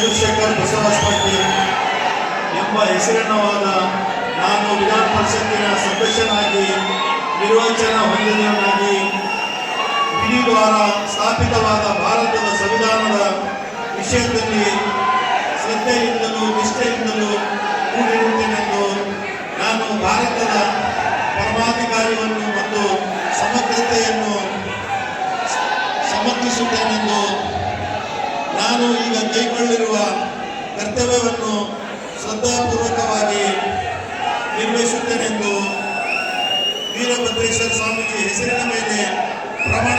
ಚಂದ್ರಶೇಖರ್ ಬಸವಸ್ಪಟ್ಟಿ ಎಂಬ ಹೆಸರಿನವಾದ ನಾನು ವಿಧಾನ ಪರಿಷತ್ತಿನ ಸದಸ್ಯನಾಗಿ, ನಿರ್ವಚನ ಹೊಂದಿದವನಾಗಿ ಇಡೀ ವಾರ ಸ್ಥಾಪಿತವಾದ ಭಾರತದ ಸಂವಿಧಾನದ ವಿಷಯದಲ್ಲಿ ಶ್ರದ್ಧೆಯಿಂದಲೂ ನಿಷ್ಠೆಯಿಂದಲೂ ಕೂಡಿರುತ್ತೇನೆಂದು ನಾನು ಭಾರತದ ಪರಮಾಧಿಕಾರಿಯನ್ನು ಕೈಗೊಳ್ಳಿರುವ ಕರ್ತವ್ಯವನ್ನು ಶ್ರದ್ಧಾಪೂರ್ವಕವಾಗಿ ನಿರ್ವಹಿಸುತ್ತೇನೆಂದು ವೀರಭದ್ರೇಶ್ವರ ಸ್ವಾಮೀಜಿ ಹೆಸರಿನ ಮೇಲೆ ಪ್ರಮಾಣ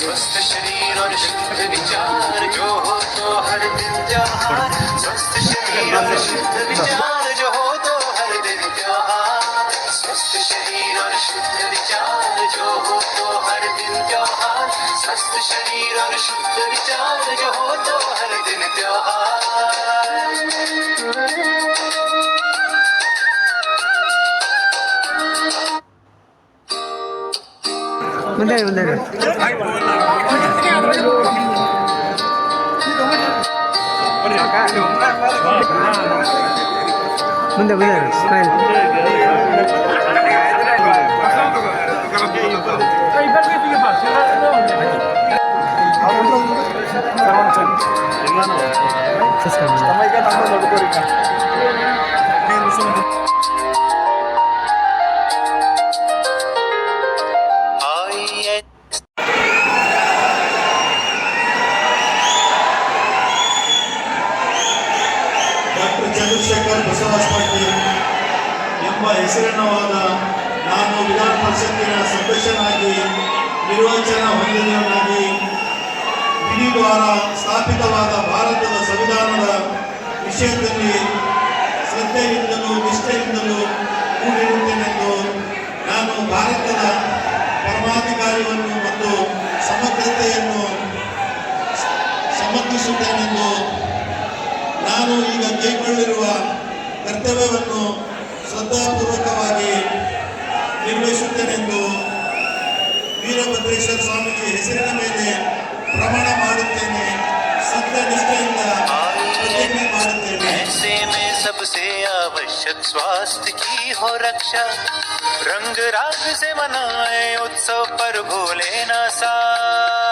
स्वस्थ शरीर और शुद्ध विचार जो हो तो हर दिन त्योहार स्वस्थ शरीर और शुद्ध विचार जो हो तो हर दिन त्योहार स्वस्थ शरीर और शुद्ध विचार जो हो तो हर दिन त्योहार स्वस्थ शरीर और शुद्ध विचार जो हो तो हर दिन त्योहार 내려 내려 ಮುಂದೆ ಮುಂದೆ ಸ್ಮೈಲ್ ಸಬ್ಸ್ಕ್ರೈಬ್ ಮಾಡಿ ಬಸವರಾಜ ಎಂಬ ಹೆಸರಿನವಾದ ನಾನು ವಿಧಾನ ಪರಿಷತ್ತಿನ ಸದಸ್ಯನಾಗಿ, ನಿರ್ವಚನ ಹೊಂದಿದವನಾಗಿ ಇಡೀ ದ್ವಾರ ಸ್ಥಾಪಿತವಾದ ಭಾರತದ ಸಂವಿಧಾನದ ವಿಷಯದಲ್ಲಿ ಶ್ರದ್ಧೆಯಿಂದಲೂ ನಿಷ್ಠೆಯಿಂದಲೂ ಕೂಡಿರುತ್ತೇನೆಂದು ನಾನು ಭಾರತದ ಪರಮಾಧಿಕಾರವನ್ನು ಮತ್ತು ಸಮಗ್ರತೆಯನ್ನು ಸಮರ್ಥಿಸುತ್ತೇನೆಂದು ನಾನು ಈಗ ಕೈಗೊಳ್ಳಿರುವ ಕರ್ತವ್ಯವನ್ನು ಶ್ರದ್ಧಾಪೂರ್ವಕವಾಗಿ ನಿರ್ವಹಿಸುತ್ತೇನೆಂದು ವೀರಭದ್ರೇಶ್ವರ ಸ್ವಾಮೀಜಿ ಹೆಸರಿನ ಮೇಲೆ ಪ್ರಮಾಣ ಮಾಡುತ್ತೇನೆ ಸತ್ಯ ನಿಷ್ಠೆಯಿಂದ ಪ್ರತಿಜ್ಞೆ ಮಾಡುತ್ತೇನೆ ऐसे में सबसे आवश्यक स्वास्थ्य की हो रक्षा रंग राग से मनाए उत्सव पर भूले ना साज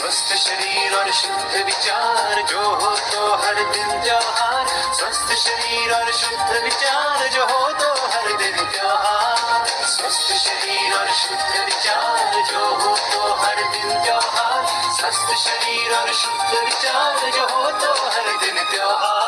स्वस्थ शरीर और शुद्ध विचार, जो हो तो हर दिन त्योहार। स्वस्थ शरीर और शुद्ध विचार, जो हो तो हर दिन त्योहार। स्वस्थ शरीर और शुद्ध विचार, जो हो तो हर दिन त्योहार। स्वस्थ शरीर और शुद्ध विचार, जो हो तो हर दिन त्योहार।